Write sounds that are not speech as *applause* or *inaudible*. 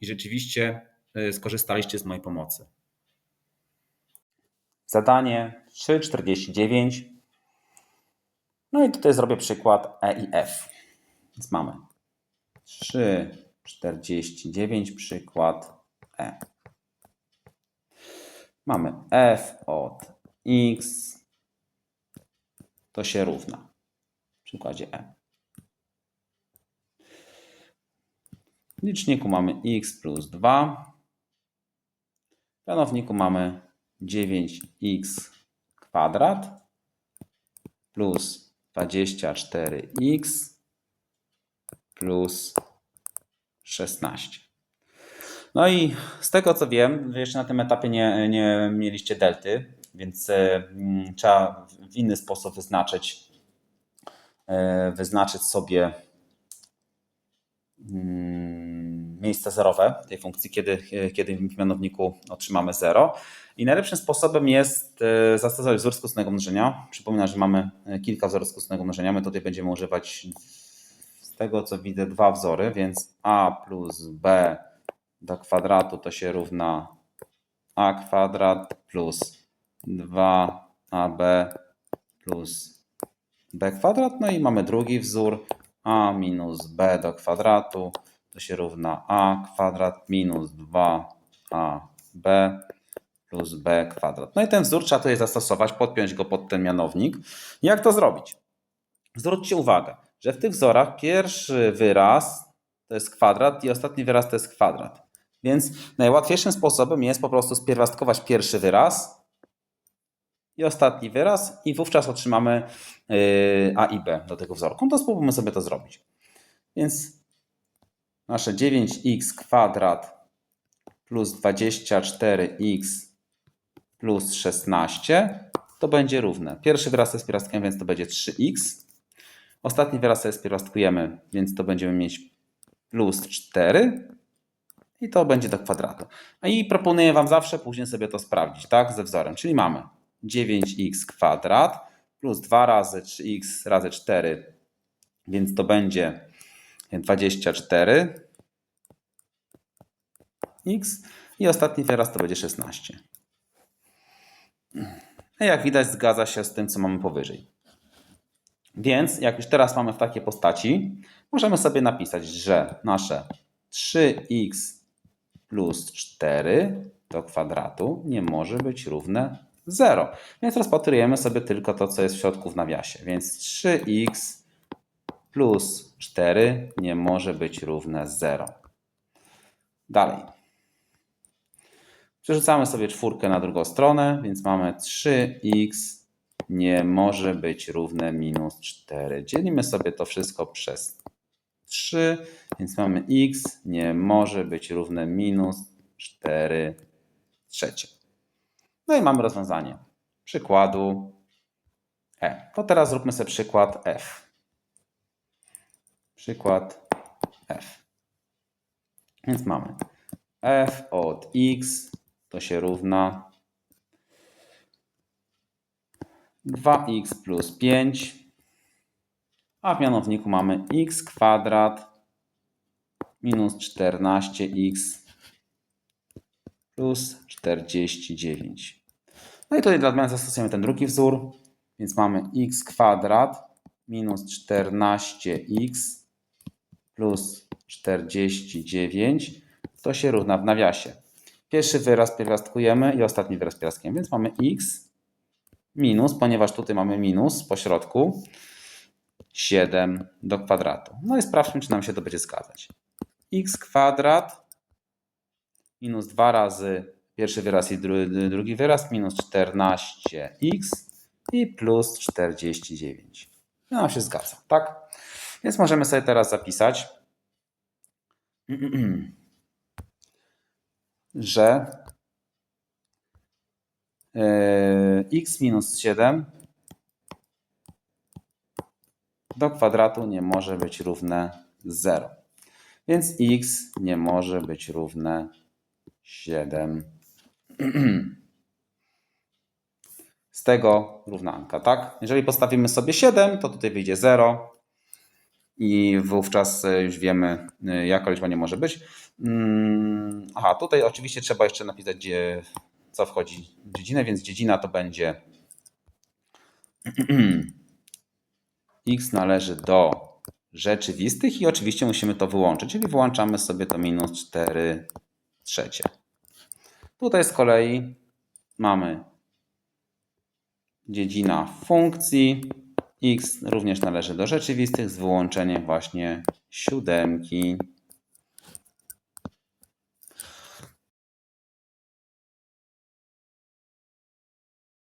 i rzeczywiście y, skorzystaliście z mojej pomocy. Zadanie 3,49. No i tutaj zrobię przykład E i F. Więc mamy 3,49 przykład E. Mamy F od X to się równa w przykładzie E. W liczniku mamy x plus 2. W mianowniku mamy 9x kwadrat plus 24x plus 16. No i z tego co wiem, jeszcze na tym etapie nie, nie mieliście delty, więc e, mm, trzeba w inny sposób wyznaczyć, e, wyznaczyć sobie mm, miejsce zerowe tej funkcji, kiedy, kiedy w mianowniku otrzymamy 0. I najlepszym sposobem jest e, zastosować wzór skutecznego mnożenia. Przypominam, że mamy kilka wzorów skutecznego mnożenia. My tutaj będziemy używać z tego co widzę dwa wzory, więc a plus b do kwadratu to się równa a kwadrat plus 2ab plus b kwadrat. No i mamy drugi wzór a minus b do kwadratu to się równa a kwadrat minus 2ab plus b kwadrat. No i ten wzór trzeba tutaj zastosować, podpiąć go pod ten mianownik. Jak to zrobić? Zwróćcie uwagę, że w tych wzorach pierwszy wyraz to jest kwadrat i ostatni wyraz to jest kwadrat. Więc najłatwiejszym sposobem jest po prostu spierwastkować pierwszy wyraz i ostatni wyraz i wówczas otrzymamy yy, A i B do tego wzorku. No to spróbujmy sobie to zrobić. Więc nasze 9x kwadrat plus 24x plus 16 to będzie równe. Pierwszy wyraz jest pierwiastkiem, więc to będzie 3x. Ostatni wyraz sobie spierwiastkujemy, więc to będziemy mieć plus 4 i to będzie do kwadratu. No i proponuję Wam zawsze później sobie to sprawdzić, tak, ze wzorem. Czyli mamy 9x kwadrat plus 2 razy 3x razy 4, więc to będzie 24 x i ostatni wyraz to będzie 16. A jak widać zgadza się z tym, co mamy powyżej. Więc jak już teraz mamy w takiej postaci, możemy sobie napisać, że nasze 3x plus 4 do kwadratu nie może być równe 0. Więc rozpatrujemy sobie tylko to, co jest w środku w nawiasie. Więc 3x plus 4 nie może być równe 0. Dalej. Przerzucamy sobie czwórkę na drugą stronę, więc mamy 3x nie może być równe minus 4. Dzielimy sobie to wszystko przez 3, więc mamy x nie może być równe minus 4 trzecie. No i mamy rozwiązanie przykładu e. To teraz zróbmy sobie przykład f. Przykład f. Więc mamy f od x to się równa 2x plus 5, a w mianowniku mamy x kwadrat minus 14x plus 49. No i tutaj dla odmiany zastosujemy ten drugi wzór, więc mamy x kwadrat minus 14x plus 49, to się równa w nawiasie. Pierwszy wyraz pierwiastkujemy i ostatni wyraz pierwiastkujemy, więc mamy x minus, ponieważ tutaj mamy minus po środku, 7 do kwadratu. No i sprawdźmy, czy nam się to będzie zgadzać. x kwadrat minus 2 razy pierwszy wyraz i dru- drugi wyraz minus 14x i plus 49. I nam się zgadza, tak? Więc możemy sobie teraz zapisać, *clears throat* że e, x minus 7 do kwadratu nie może być równe 0. Więc x nie może być równe 7. *clears throat* Z tego równanka, tak? Jeżeli postawimy sobie 7, to tutaj wyjdzie 0 i wówczas e, już wiemy, e, jaka liczba nie może być. Mm, Aha, tutaj oczywiście trzeba jeszcze napisać, gdzie, co wchodzi w dziedzinę, więc dziedzina to będzie *clears throat* x należy do rzeczywistych i oczywiście musimy to wyłączyć, czyli wyłączamy sobie to minus 4 trzecie. Tutaj z kolei mamy dziedzina funkcji x również należy do rzeczywistych z wyłączeniem właśnie siódemki.